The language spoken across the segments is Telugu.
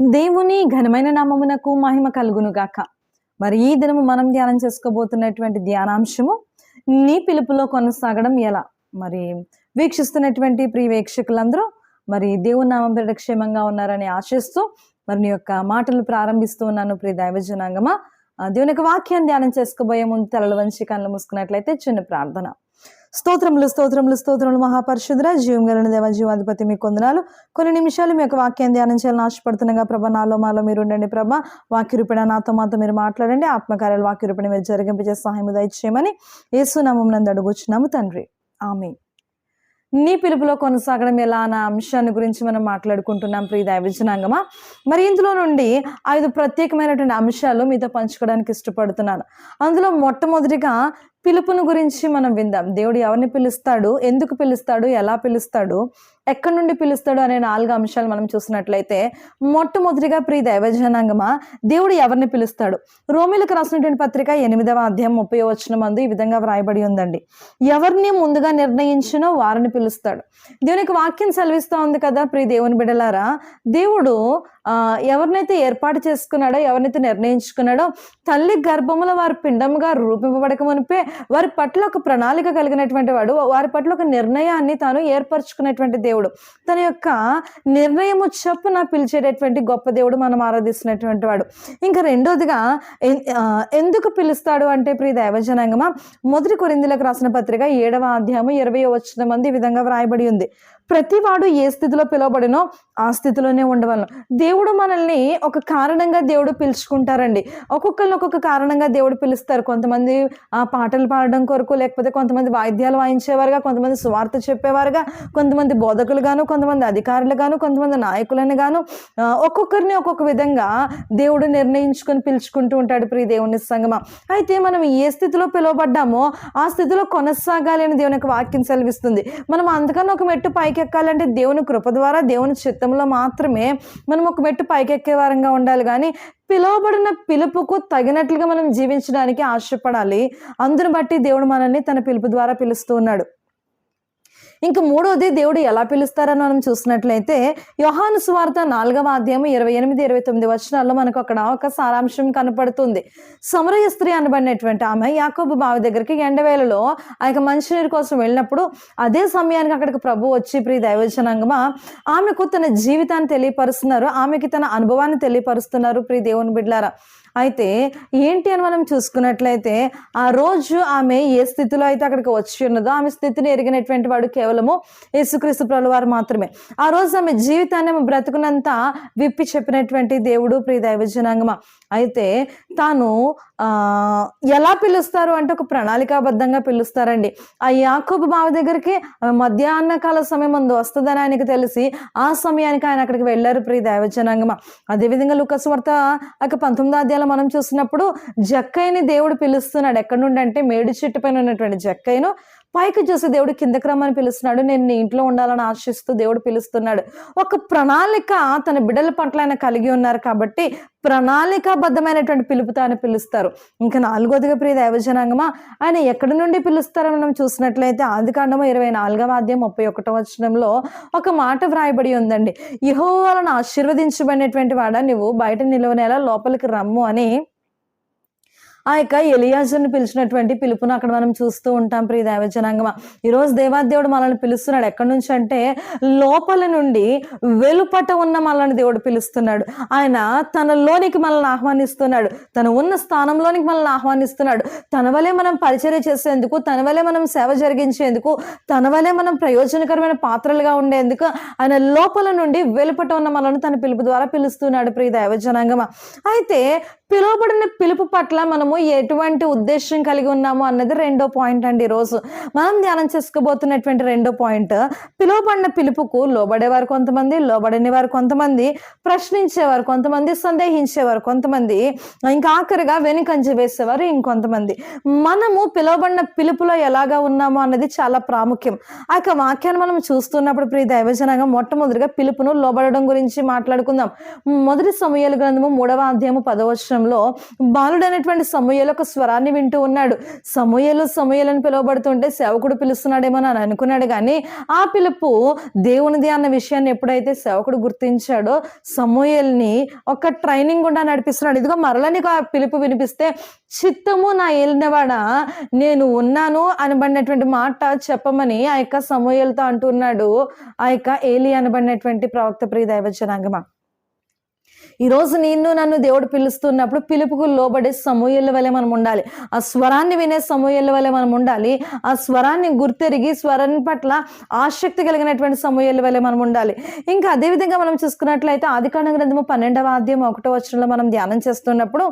దేవుని ఘనమైన నామమునకు మహిమ కలుగును గాక మరి ఈ దినము మనం ధ్యానం చేసుకోబోతున్నటువంటి ధ్యానాంశము నీ పిలుపులో కొనసాగడం ఎలా? మరి వీక్షిస్తున్నటువంటి ప్రియ వీక్షకులందరూ మరి దేవుని నామం పేరిట క్షేమంగా ఉన్నారని ఆశిస్తూ మరి నీ యొక్క మాటలు ప్రారంభిస్తూ ఉన్నాను ప్రియ దైవజనాంగమా. దేవుని యొక్క వాక్యాన్ని ధ్యానం చేసుకోబోయే ముందు తలలు వంచి కళ్ళు మూసుకున్నట్లయితే చిన్న ప్రార్థన. స్తోత్రములు స్తోత్రములు స్తోత్రములు మహాపరిశుద్ర జీవం గలన దేవ జీవాధిపతి మీకు కొందనాలు కొన్ని నిమిషాలు మీ యొక్క వాక్యాన్ని ధ్యానం చేయాలని ఆశపడుతుండగా ప్రభ నాలో మాలో మీరు ఉండండి ప్రభా. వాక్యరూపిణ నాతో మాతో మీరు మాట్లాడండి. ఆత్మకార్యాలు వాక్యరూపిణ మీరు జరిగింపజే సహాయం దయచేయమని యేసునామం నందు అడుగుచున్నాము తండ్రి. ఆమె నీ పిలుపులో కొనసాగడం ఎలా అన్న అంశాన్ని గురించి మనం మాట్లాడుకుంటున్నాం ప్రియ దైవజనాంగమా? మరి ఇందులో నుండి ఐదు ప్రత్యేకమైనటువంటి అంశాలు మీతో పంచుకోవడానికి ఇష్టపడుతున్నాను. అందులో మొట్టమొదటిగా పిలుపును గురించి మనం విందాం. దేవుడు ఎవరిని పిలుస్తాడు? ఎందుకు పిలుస్తాడు? ఎలా పిలుస్తాడు? ఎక్కడి నుండి పిలుస్తాడు అనే నాలుగు అంశాలు మనం చూసినట్లయితే మొట్టమొదటిగా ప్రీ దైవజనాంగమా దేవుడు ఎవరిని పిలుస్తాడు? రోమిలకు రాసినటువంటి పత్రిక ఎనిమిదవ అధ్యాయం ముప్పై వచ్చిన మందు ఈ విధంగా వ్రాయబడి ఉందండి. ఎవరిని ముందుగా నిర్ణయించినో వారిని పిలుస్తాడు. దేవునికి వాక్యం సెలవిస్తూ ఉంది కదా ప్రియ దేవుని బిడలారా? దేవుడు ఆ, ఎవరినైతే ఏర్పాటు చేసుకున్నాడో ఎవరినైతే నిర్ణయించుకున్నాడో తల్లి గర్భములో వారి పిండముగా రూపింపబడక మునిపే వారి పట్ల ఒక ప్రణాళిక కలిగినటువంటి వాడు వారి పట్ల ఒక నిర్ణయాన్ని తాను ఏర్పరచుకున్నటువంటి దేవుడు. తన యొక్క నిర్ణయము చొప్పున పిలిచేటటువంటి గొప్ప దేవుడు మనం ఆరాధిస్తున్నటువంటి వాడు. ఇంకా రెండోదిగా ఎందుకు పిలుస్తాడు అంటే ప్రియ దైవజనాంగమా? మొదటి కొరిందులకు రాసిన పత్రిక ఏడవ అధ్యాయము ఇరవై వచ్చిన మంది ఈ విధంగా వ్రాయబడి ఉంది. ప్రతివాడు ఏ స్థితిలో పిలువబడినో ఆ స్థితిలోనే ఉండవలను. దేవుడు మనల్ని ఒక కారణంగా దేవుడు పిలుచుకుంటారండి. ఒక్కొక్కరిని ఒక్కొక్క కారణంగా దేవుడు పిలుస్తారు. కొంతమంది ఆ పాటలు పాడడం కొరకు లేకపోతే కొంతమంది వాయిద్యాలు వాయించేవారుగా కొంతమంది సువార్త చెప్పేవారుగా కొంతమంది బోధకులుగాను కొంతమంది అధికారులుగాను కొంతమంది నాయకులను గాను ఒక్కొక్కరిని ఒక్కొక్క విధంగా దేవుడు నిర్ణయించుకొని పిలుచుకుంటూ ఉంటాడు ప్రియ దేవుని సంగమ. అయితే మనం ఏ స్థితిలో పిలువబడ్డామో ఆ స్థితిలో కొనసాగాలి అని దేవుని యొక్క వాక్యం సెలవిస్తుంది. మనం అంతకన్నా ఒక మెట్టు పైకి పైకెక్కాలంటే దేవుని కృప ద్వారా దేవుని చిత్తంలో మాత్రమే మనం ఒక మెట్టు పైకెక్కే వారంగా ఉండాలి. కానీ పిలువబడిన పిలుపుకు తగినట్లుగా మనం జీవించడానికి ఆశపడాలి. అందును బట్టి దేవుడు మనల్ని తన పిలుపు ద్వారా పిలుస్తూ ఉన్నాడు. ఇంకా మూడోది దేవుడు ఎలా పిలుస్తారని మనం చూసినట్లయితే యోహాను సువార్త నాలుగవ అధ్యాయం ఇరవై ఎనిమిది ఇరవై తొమ్మిది వచనాల్లో మనకు అక్కడ ఒక సారాంశం కనపడుతుంది. సమరయ స్త్రీ అనబడినటువంటి ఆమె యాకోబు బావి దగ్గరికి ఎండవేళలో ఆ యొక్క మంచినీరు కోసం వెళ్ళినప్పుడు అదే సమయానికి అక్కడికి ప్రభు వచ్చి ప్రియ దైవజనంగమా ఆమెకు తన జీవితాన్ని తెలియపరుస్తున్నారు ఆమెకి తన అనుభవాన్ని తెలియపరుస్తున్నారు ప్రియ దేవుని బిడ్లారా అయితే ఏంటి అని మనం చూసుకున్నట్లయితే ఆ రోజు ఆమె ఏ స్థితిలో అయితే అక్కడికి వచ్చి ఉన్నదో ఆమె స్థితిని ఎరిగినటువంటి వాడు కేవలము యేసుక్రీస్తు ప్రభువారు మాత్రమే. ఆ రోజు ఆమె జీవితాన్ని ఆమె బ్రతుకునంత విప్పి చెప్పినటువంటి దేవుడు ప్రియ దైవజనాంగమ అయితే తాను ఆ ఎలా పిలుస్తారు అంటే ఒక ప్రణాళికాబద్ధంగా పిలుస్తారండి. ఆ యాకూబ్ బావి దగ్గరికి మధ్యాహ్న కాల సమయం ముందు వస్తుందని ఆయనకి తెలిసి ఆ సమయానికి ఆయన అక్కడికి వెళ్ళారు ప్రియ దైవజనాంగమ అదేవిధంగా లుకస్ వార్త ఒక పంతొమ్మిదో అధ్యాయంలో మనం చూసినప్పుడు జక్కయ్యని దేవుడు పిలుస్తున్నాడు. ఎక్కడి నుండి అంటే మేడి చెట్టు పైన ఉన్నటువంటి జక్కయ్యను. పైకి చూసి దేవుడు కిందకి రమ్మని పిలుస్తున్నాడు నేను నీ ఇంట్లో ఉండాలని ఆశిస్తూ దేవుడు పిలుస్తున్నాడు. ఒక ప్రణాళిక తన బిడ్డల పట్ల ఆయన కలిగి ఉన్నారు కాబట్టి ప్రణాళికాబద్ధమైనటువంటి పిలుపుతో ఆయన పిలుస్తారు. ఇంకా నాలుగోదిగా ప్రియ దైవజనాంగమా ఆయన ఎక్కడి నుండి పిలుస్తారో మనం చూసినట్లయితే ఆది కాండము ఇరవై నాలుగవ అధ్యాయం ముప్పై ఒకటో వచనంలో ఒక మాట వ్రాయబడి ఉందండి. ఇహో వలన ఆశీర్వదించబడినటువంటి వాడ నువ్వు బయట నిలవనేలా లోపలికి రమ్ము అని ఆ యొక్క ఎలియాజుని పిలిచినటువంటి పిలుపును అక్కడ మనం చూస్తూ ఉంటాం ప్రియ దైవజనాంగమ. ఈరోజు దేవాదేవుడు మనల్ని పిలుస్తున్నాడు. ఎక్కడి నుంచి అంటే లోపల నుండి వెలుపట ఉన్న మనల్ని దేవుడు పిలుస్తున్నాడు. ఆయన తనలోనికి మనల్ని ఆహ్వానిస్తున్నాడు. తను ఉన్న స్థానంలోనికి మనల్ని ఆహ్వానిస్తున్నాడు. తన వలే మనం పరిచర్య చేసేందుకు తన వలే మనం సేవ జరిగించేందుకు తన వలే మనం ప్రయోజనకరమైన పాత్రలుగా ఉండేందుకు ఆయన లోపల నుండి వెలుపట ఉన్న మనల్ని తన పిలుపు ద్వారా పిలుస్తున్నాడు ప్రియ దైవజనాంగమ. అయితే పిలువబడిన పిలుపు పట్ల మనము ఎటువంటి ఉద్దేశం కలిగి ఉన్నాము అన్నది రెండో పాయింట్ అండి ఈరోజు. మనం ధ్యానం చేసుకోబోతున్నటువంటి రెండో పాయింట్ పిలువబడిన పిలుపుకు లోబడేవారు కొంతమంది లోబడని వారు కొంతమంది ప్రశ్నించేవారు కొంతమంది సందేహించేవారు కొంతమంది ఇంకా ఆఖరిగా వెనుకంజ వేసేవారు ఇంకొంతమంది. మనము పిలువబడిన పిలుపులో ఎలాగా ఉన్నాము అన్నది చాలా ప్రాముఖ్యం. ఆ యొక్క వాక్యాన్ని మనం చూస్తున్నప్పుడు ప్రియ దైవజనంగా మొట్టమొదటిగా పిలుపును లోబడడం గురించి మాట్లాడుకుందాం. మొదటి సమయాల గ్రంథము మూడవ అధ్యాయము పదవచనం వచనంలో బాలుడైనటువంటి సమూహలు ఒక స్వరాన్ని వింటూ ఉన్నాడు. సమూహలు సమూహలను పిలువబడుతుంటే సేవకుడు పిలుస్తున్నాడేమో అని అనుకున్నాడు. కానీ ఆ పిలుపు దేవునిది అన్న విషయాన్ని ఎప్పుడైతే సేవకుడు గుర్తించాడో సమూహల్ని ఒక ట్రైనింగ్ గుండా నడిపిస్తున్నాడు. ఇదిగో మరలా నీకు ఆ పిలుపు వినిపిస్తే చిత్తము నా ఏలినవాడ? నేను ఉన్నాను అనబడినటువంటి మాట చెప్పమని ఆ యొక్క సమూహలతో అంటున్నాడు ఆ యొక్క ఏలి అనబడినటువంటి ప్రవక్త ప్రియ దైవజనాంగమా? ఈరోజు నిన్ను నన్ను దేవుడు పిలుస్తున్నప్పుడు పిలుపుకు లోబడే సమూహల వలె మనం ఉండాలి. ఆ స్వరాన్ని వినే సమూహల వలె మనం ఉండాలి. ఆ స్వరాన్ని గుర్తెరిగి స్వరం పట్ల ఆసక్తి కలిగినటువంటి సమూహల వలె మనం ఉండాలి. ఇంకా అదేవిధంగా మనం చూసుకున్నట్లయితే ఆదికాండ గ్రంథము పన్నెండవ అధ్యాయం ఒకటో వచనంలో మనం ధ్యానం చేస్తున్నప్పుడు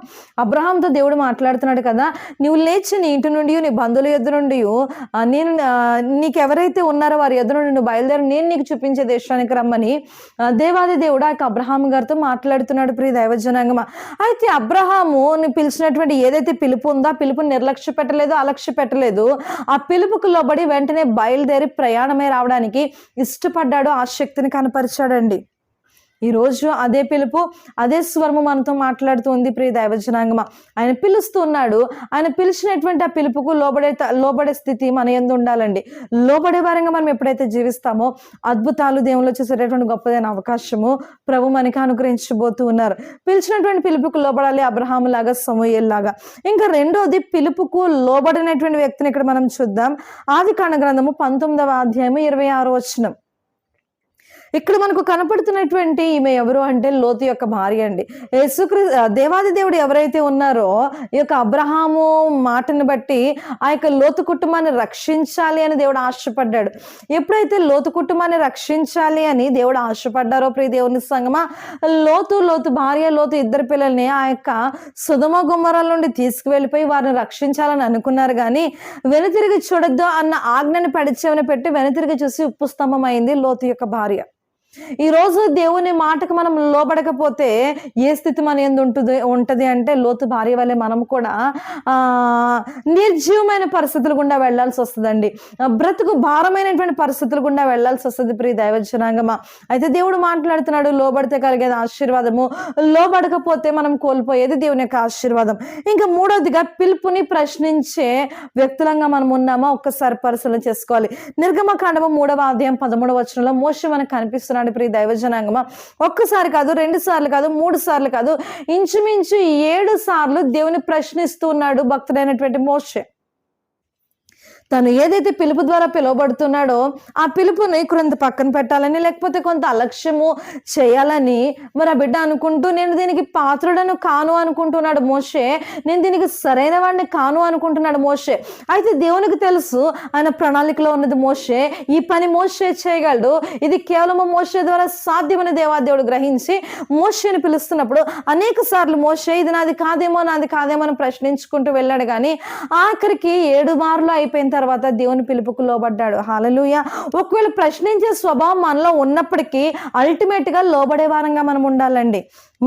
అబ్రహాంతో దేవుడు మాట్లాడుతున్నాడు కదా నువ్వు లేచి నీ ఇంటి నుండి నీ బంధువుల ఎదురు నుండి నేను నీకెవరైతే నీకు ఎవరైతే ఉన్నారో వారి ఎదురు నుండి బయలుదేరి నేను నీకు చూపించే దేశానికి రమ్మని దేవాది దేవుడు ఆ యొక్క అబ్రహాం గారితో మాట్లాడుతున్నాడు. ప్రియ దైవజనాంగమా? అయితే అబ్రహాము పిలిచినటువంటి ఏదైతే పిలుపు ఉందో ఆ పిలుపుని నిర్లక్ష్య పెట్టలేదు అలక్ష్య పెట్టలేదు. ఆ పిలుపుకు లోబడి వెంటనే బయలుదేరి ప్రయాణమే రావడానికి ఇష్టపడ్డాడు ఆ శక్తిని కనపరిచాడండి. ఈ రోజు అదే పిలుపు అదే స్వరము మనతో మాట్లాడుతుంది ప్రియ దైవజనాంగమ. ఆయన పిలుస్తున్నాడు ఆయన పిలిచినటువంటి ఆ పిలుపుకు లోబడే లోబడే స్థితి మన ఎందు ఉండాలండి. లోబడే వారంగా మనం ఎప్పుడైతే జీవిస్తామో అద్భుతాలు దేవుళ్ళు చేసేటటువంటి గొప్పదైన అవకాశము ప్రభు మనకి అనుగ్రహించబోతూ ఉన్నారు. పిలిచినటువంటి పిలుపుకు లోబడాలి అబ్రహాం లాగా సమూహల్ లాగా. ఇంకా రెండోది పిలుపుకు లోబడినటువంటి వ్యక్తిని ఇక్కడ మనం చూద్దాం. ఆది కాండ గ్రంథము పంతొమ్మిదవ అధ్యాయము ఇరవై ఆరు వచనం. ఇక్కడ మనకు కనపడుతున్నటువంటి ఈమె ఎవరు అంటే లోతు యొక్క భార్య అండి. యేసుక్రీ దేవాది దేవుడు ఎవరైతే ఉన్నారో ఈ యొక్క అబ్రహాము మాటను బట్టి ఆ యొక్క లోతు కుటుంబాన్ని రక్షించాలి అని దేవుడు ఆశపడ్డాడు. ఎప్పుడైతే లోతు కుటుంబాన్ని రక్షించాలి అని దేవుడు ఆశపడ్డారో ప్రియ దేవుని సంగమా లోతు లోతు భార్య లోతు ఇద్దరు పిల్లల్ని ఆ యొక్క సుధమ గుమ్మరాల నుండి తీసుకువెళ్ళిపోయి వారిని రక్షించాలని అనుకున్నారు కానీ వెనుతిరిగి చూడొద్దు అన్న ఆజ్ఞను పడిచేవని పెట్టి వెనుతిరిగి చూసి ఉప్పు స్తంభం అయింది లోతు యొక్క భార్య. ఈ రోజు దేవుని మాటకు మనం లోబడకపోతే ఏ స్థితి మన ఎందు ఉంటుంది ఉంటది అంటే లోతు భార్య వల్లే మనం కూడా ఆ నిర్జీవమైన పరిస్థితులు గుండా వెళ్ళాల్సి వస్తుందండి. బ్రతుకు భారమైనటువంటి పరిస్థితులు గుండా వెళ్ళాల్సి వస్తుంది ప్రియ దైవజనాంగమా. అయితే దేవుడు మాట్లాడుతున్నాడు లోబడితే కలిగేది ఆశీర్వాదము లోబడకపోతే మనం కోల్పోయేది దేవుని యొక్క ఆశీర్వాదం. ఇంకా మూడోదిగా పిలుపుని ప్రశ్నించే వ్యక్తులంగా మనం ఉన్నామా? ఒక్కసారి పరిశీలన చేసుకోవాలి. నిర్గమకాండము మూడవ అధ్యాయం పదమూడవ వచనంలో మోసం మనకు కనిపిస్తున్నాడు ప్రియ దైవజనాంగమా? ఒక్కసారి కాదు రెండు సార్లు కాదు మూడు సార్లు కాదు ఇంచుమించు ఏడు సార్లు దేవుని ప్రశ్నిస్తున్నాడు భక్తుడైనటువంటి మోషే. తను ఏదైతే పిలుపు ద్వారా పిలువబడుతున్నాడో ఆ పిలుపుని కొంత పక్కన పెట్టాలని లేకపోతే కొంత అలక్ష్యము చేయాలని మరి ఆ బిడ్డ అనుకుంటూ నేను దీనికి పాత్రుడను కాను అనుకుంటున్నాడు మోషే. నేను దీనికి సరైన వాడిని కాను అనుకుంటున్నాడు మోషే. అయితే దేవునికి తెలుసు ఆయన ప్రణాళికలో ఉన్నది మోషే. ఈ పని మోషే చేయగలడు. ఇది కేవలం మోషే ద్వారా సాధ్యమని దేవాదేవుడు గ్రహించి మోషేని పిలుస్తున్నప్పుడు అనేక సార్లు మోషే ఇది నాది కాదేమో నాది కాదేమో అని ప్రశ్నించుకుంటూ వెళ్ళాడు. కానీ ఆఖరికి ఏడు మార్లు అయిపోయిన తర్వాత దేవుని పిలుపుకు లోబడ్డాడు. హాలలుయ ఒకవేళ ప్రశ్నించే స్వభావం మనలో ఉన్నప్పటికీ అల్టిమేట్గా లోబడే వారంగా మనం ఉండాలండి.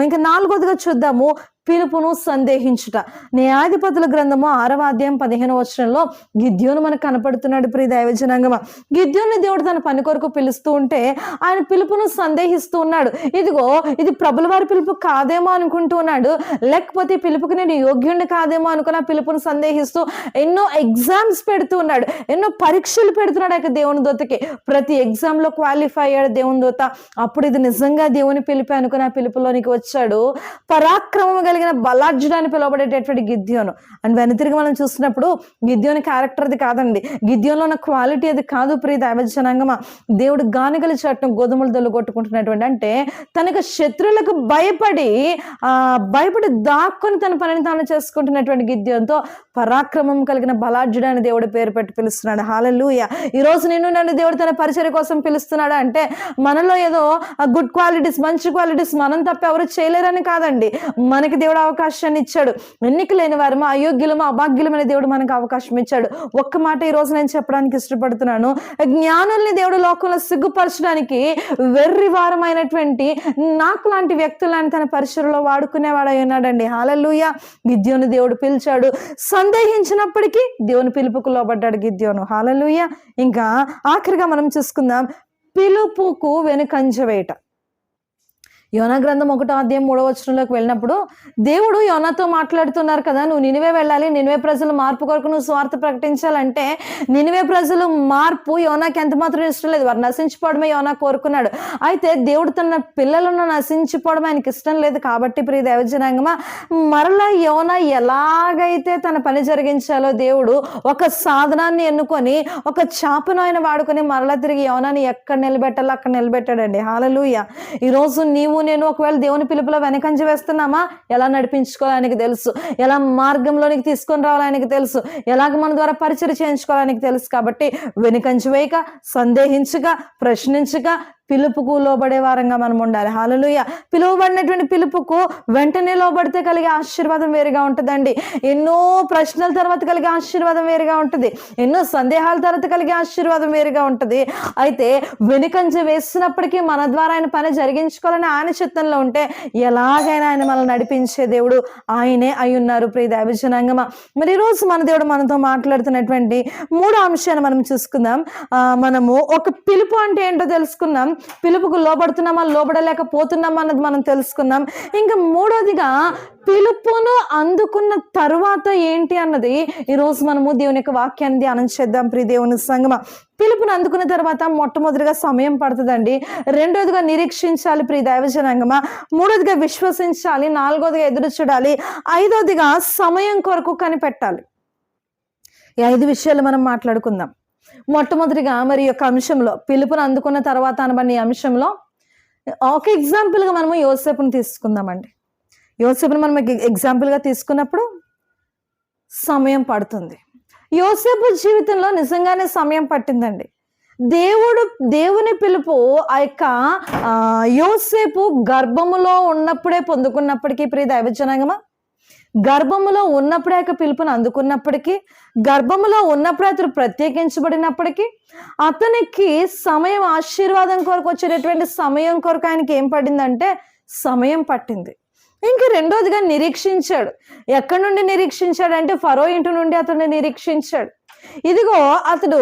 ఇంకా నాలుగోదిగా చూద్దాము. పిలుపును సందేహించుట. న్యాయాధిపతుల గ్రంథము ఆరవ అధ్యాయం పదిహేను వచనంలో గిద్యోను మనకు కనపడుతున్నాడు ప్రియ దైవజనాంగమ. గిద్యోని దేవుడు తన పని కొరకు పిలుస్తూ ఉంటే ఆయన పిలుపును సందేహిస్తూ ఉన్నాడు. ఇదిగో ఇది ప్రభుల వారి పిలుపు కాదేమో అనుకుంటూ ఉన్నాడు. లేకపోతే పిలుపుకి నేను యోగ్యుడిని కాదేమో అనుకుని ఆ పిలుపును సందేహిస్తూ ఎన్నో ఎగ్జామ్స్ పెడుతూ ఉన్నాడు. ఎన్నో పరీక్షలు పెడుతున్నాడు ఆ దేవుని దూతకి. ప్రతి ఎగ్జామ్లో క్వాలిఫై అయ్యాడు దేవుని దూత. అప్పుడు ఇది నిజంగా దేవుని పిలిపి అనుకుని ఆ పిలుపులోనికి వచ్చాడు. పరాక్రమంగా కలిగిన బలార్జుడు అని పిలువబడేటటువంటి గిద్యోను. అండ్ వెనుతిరిగి మనం చూసినప్పుడు గిద్యోని క్యారెక్టర్ అది కాదండి. గిద్యోన్లో ఉన్న క్వాలిటీ అది కాదు ప్రియ దైవజనాంగమా దేవుడు గానిగల చట్టం గోధుమలు దొల్లుగొట్టుకుంటున్నటువంటి అంటే తనకు శత్రువులకు భయపడి ఆ భయపడి దాక్కుని తన పనిని తాను చేసుకుంటున్నటువంటి గిద్యంతో పరాక్రమం కలిగిన బలార్జుడు అని దేవుడు పేరు పెట్టి పిలుస్తున్నాడు. హాలూయ ఈ రోజు నిన్ను నన్ను దేవుడు తన పరిచర్య కోసం పిలుస్తున్నాడు అంటే మనలో ఏదో గుడ్ క్వాలిటీస్ మంచి క్వాలిటీస్ మనం తప్ప ఎవరు చేయలేరని కాదండి. మనకి దేవుడు అవకాశాన్ని ఇచ్చాడు. ఎన్నిక లేని వారము అయోగ్యులము అభాగ్యులమైన దేవుడు మనకు అవకాశం ఇచ్చాడు. ఒక్క మాట ఈ రోజు నేను చెప్పడానికి ఇష్టపడుతున్నాను. జ్ఞానుల్ని దేవుడు లోకంలో సిగ్గుపరచడానికి వెర్రి వారమైనటువంటి నాకు లాంటి వ్యక్తులని తన పరిసరలో వాడుకునేవాడై ఉన్నాడండి. హాలూయ గిద్యోను దేవుడు పిలిచాడు. సందేహించినప్పటికీ దేవుని పిలుపుకు లోబడ్డాడు గిద్యోను. హాలలుయ ఇంకా ఆఖరిగా మనం చూసుకుందాం. పిలుపుకు వెనుకంజ వేయట యోనా గ్రంథం ఒకటో అధ్యాయం మూడో వచనంలోకి వెళ్ళినప్పుడు దేవుడు యోనాతో మాట్లాడుతున్నారు కదా నువ్వు నినివే వెళ్ళాలి నినివే ప్రజలు మార్పు కొరకు నువ్వు స్వార్థ ప్రకటించాలంటే నినివే ప్రజలు మార్పు యోనాకి ఎంత మాత్రం ఇష్టం లేదు. వారు నశించిపోవడమే యోనా కోరుకున్నాడు. అయితే దేవుడు తన పిల్లలను నశించిపోవడం ఆయనకి ఇష్టం లేదు కాబట్టి ప్రియ దేవజనాంగమా మరలా యోనా ఎలాగైతే తన పని జరిగించాలో దేవుడు ఒక సాధనాన్ని ఎన్నుకొని ఒక చాపను ఆయన వాడుకొని మరలా తిరిగి యోనాని ఎక్కడ నిలబెట్టాలో అక్కడ నిలబెట్టాడండి. హాలలుయ. ఈరోజు నీవు నేను ఒకవేళ దేవుని పిలుపులో వెనకంజ వేస్తున్నామా? ఎలా నడిపించుకోవాలనికి తెలుసు. ఎలా మార్గంలోనికి తీసుకొని రావాలనికి తెలుసు. ఎలాగ మన ద్వారా పరిచయం చేయించుకోవడానికి తెలుసు. కాబట్టి వెనుకంజ వేయక సందేహించగా ప్రశ్నించగా పిలుపుకు లోబడే వారంగా మనం ఉండాలి. హాలలుయ పిలువబడినటువంటి పిలుపుకు వెంటనే లోబడితే కలిగే ఆశీర్వాదం వేరుగా ఉంటుందండి. ఎన్నో ప్రశ్నల తర్వాత కలిగే ఆశీర్వాదం వేరుగా ఉంటుంది. ఎన్నో సందేహాల తర్వాత కలిగే ఆశీర్వాదం వేరుగా ఉంటుంది. అయితే వెనుకంజ వేసినప్పటికీ మన ద్వారా ఆయన పని జరిగించుకోవాలని ఆయన చిత్తంలో ఉంటే ఎలాగైనా ఆయన మనల్ని నడిపించే దేవుడు ఆయనే అయి ఉన్నారు ప్రియ దైవజనాంగమ. మరి ఈరోజు మన దేవుడు మనతో మాట్లాడుతున్నటువంటి మూడు అంశాన్ని మనం చూసుకుందాం. మనము ఒక పిలుపు అంటే ఏంటో తెలుసుకున్నాం పిలుపుకు లోబడుతున్నామా లోబడలేకపోతున్నామా అన్నది మనం తెలుసుకున్నాం ఇంకా మూడోదిగా పిలుపును అందుకున్న తరువాత ఏంటి అన్నది ఈరోజు మనము దేవుని యొక్క వాక్యాన్ని ధ్యానం చేద్దాం ప్రియ దేవుని సంగమ. పిలుపును అందుకున్న తర్వాత మొట్టమొదటిగా సమయం పడుతుందండి. రెండోదిగా నిరీక్షించాలి ప్రియ దైవజనాంగమ. మూడోదిగా విశ్వసించాలి నాలుగోదిగా ఎదురు చూడాలి ఐదోదిగా సమయం కొరకు కనిపెట్టాలి. ఈ ఐదు విషయాలు మనం మాట్లాడుకుందాం. మొట్టమొదటిగా మరి యొక్క అంశంలో పిలుపును అందుకున్న తర్వాత అనబడిన అంశంలో ఒక ఎగ్జాంపుల్గా మనము యోసేపుని తీసుకుందామండి. యోసేపుని మనం ఎగ్జాంపుల్గా తీసుకున్నప్పుడు సమయం పడుతుంది. యోసేపు జీవితంలో నిజంగానే సమయం పట్టిందండి. దేవుడు దేవుని పిలుపు ఆ యొక్క యోసేపు గర్భములో ఉన్నప్పుడే పొందుకున్నప్పటికీ ప్రియ దైవజనాంగమా గర్భములో ఉన్నప్పుడే ఆ యొక్క అందుకున్నప్పటికీ గర్భములో ఉన్నప్పుడే అతడు ప్రత్యేకించబడినప్పటికీ అతనికి సమయం ఆశీర్వాదం కొరకు వచ్చేటటువంటి సమయం కొరకు ఆయనకి ఏం పడిందంటే సమయం పట్టింది. ఇంకా రెండోదిగా నిరీక్షించాడు. ఎక్కడి నుండి నిరీక్షించాడు అంటే ఫరో ఇంటి నుండి అతన్ని నిరీక్షించాడు. ఇదిగో అతడు